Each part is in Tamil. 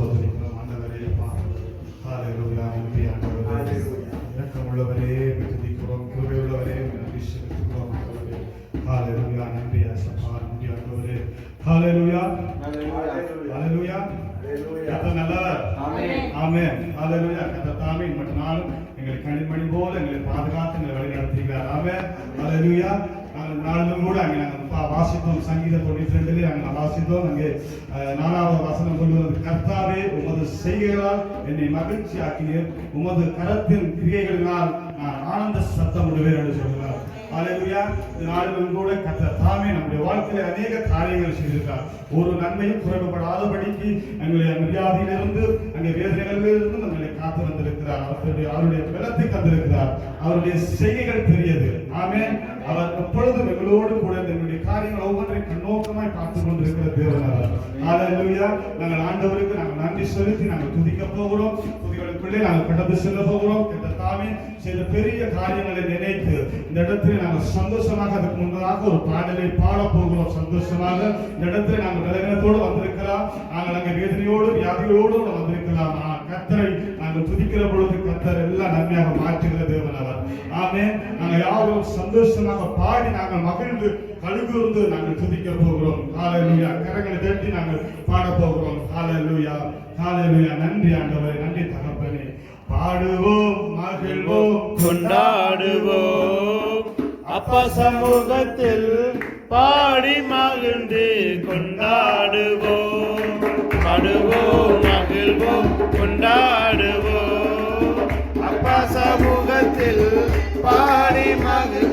ஸ்தோத்திரிக்கிறோம் ஆண்டவரே ஹalleluya நன்றி ஆண்டவரே. இரக்கமுள்ளவரே துதிக்கிறோம் கிருபையுள்ளவரே நன்றி செலுத்துகிறோம் ஆண்டவரே ஹalleluya நன்றி அசப்பா நன்றி ஆண்டவரே. ஹalleluya. ஹalleluya. கர்த்தர் நல்லவர். ஆமென். ஹalleluya. கர்த்தர் தாமே மற்ற நாளும் எங்களை கனிமணி போல எங்களை பாதுகாத்து எங்களை வழி நடத்துகிறார் ஆமென். ஹalleluya. நாங்கள் கூட அங்கே நாங்கள் வாசித்தோம். சங்கீத தொண்ணூற்றி ரெண்டுலேயே நாங்கள் வாசித்தோம். அங்கே நாலாவது வசனம் சொல்லுவது கர்த்தாவே உமது செய்கைகளால் என்னை மகிழ்ச்சி ஆக்கினீர் உமது கரத்தின் கிரியைகளினால் நான் ஆனந்த சத்தம் விடுவேன் என்று சொல்கிறார் அலையா இந்த நாளிலும் கூட கர்த்தர் தாமே நம்முடைய வாழ்க்கையில அநேக காரியங்கள் செய்திருக்கார். ஒரு நன்மையும் குறைவுபடாதபடிக்கு எங்களை மரியாதையிலிருந்து அங்கே வேதனைகளிலிருந்து நம்மளை காத்து வந்திருக்கிறார். அவருடைய அவருடைய பலத்தை தந்திருக்கிறார். அவருடைய செய்கைகள் பெரியது. ஆமே அவர் எப்பொழுதும் எங்களோடு கூட எங்களுடைய காரியங்கள் ஒவ்வொன்றையும் கண்ணோக்கமாய் பார்த்து கொண்டிருக்கிற தேவனார் அவர். நாங்கள் ஆண்டவருக்கு நாங்கள் நன்றி செலுத்தி நாங்கள் துதிக்க போகிறோம். துதிகளுக்குள்ளே நாங்கள் கடந்து செல்ல போகிறோம். கர்த்தர் தாமே சில பெரிய காரியங்களை நினைத்து இந்த இடத்துல நாங்கள் சந்தோஷமாக அதுக்கு முன்னதாக ஒரு பாடலை பாட போகிறோம். சந்தோஷமாக இந்த இடத்துல நாங்கள் விலகினத்தோடு வந்திருக்கலாம். நாங்கள் அங்கே வேதனையோடு வியாதியோடு வந்திருக்கலாம். கத்தரை நாங்கள் துதிக்கிற பொழுது கத்தர் எல்லாம் நன்மையாக மாற்றுகிற தேவன் அவர். ஆமே நாங்கள் யாரும் சந்தோஷமாக பாடி நாங்கள் மகிழ்ந்து கழுகுந்து நாங்கள் துதிக்க போகிறோம். ஹalleluya கரங்களை தட்டி நாங்கள் பாட போகிறோம். ஹalleluya ஹalleluya நன்றி ஆண்டவரே. நன்றி தகப்பனே. பாடுவோம் மகிழ்வோம் கொண்டாடுவோம். அப்ப சமூகத்தில் பாடி மகிழ்ந்து கொண்டாடுவோம். பாடுவோம் மகிழ்வோம் கொண்டாடுவோம். அப்ப சமூகத்தில் பாடி மகிழ்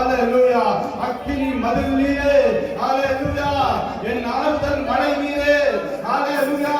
ஹalleluya அக்கினி மதிலிலே ஹalleluya என் ஆண்டவர் மனைவியே ஹalleluya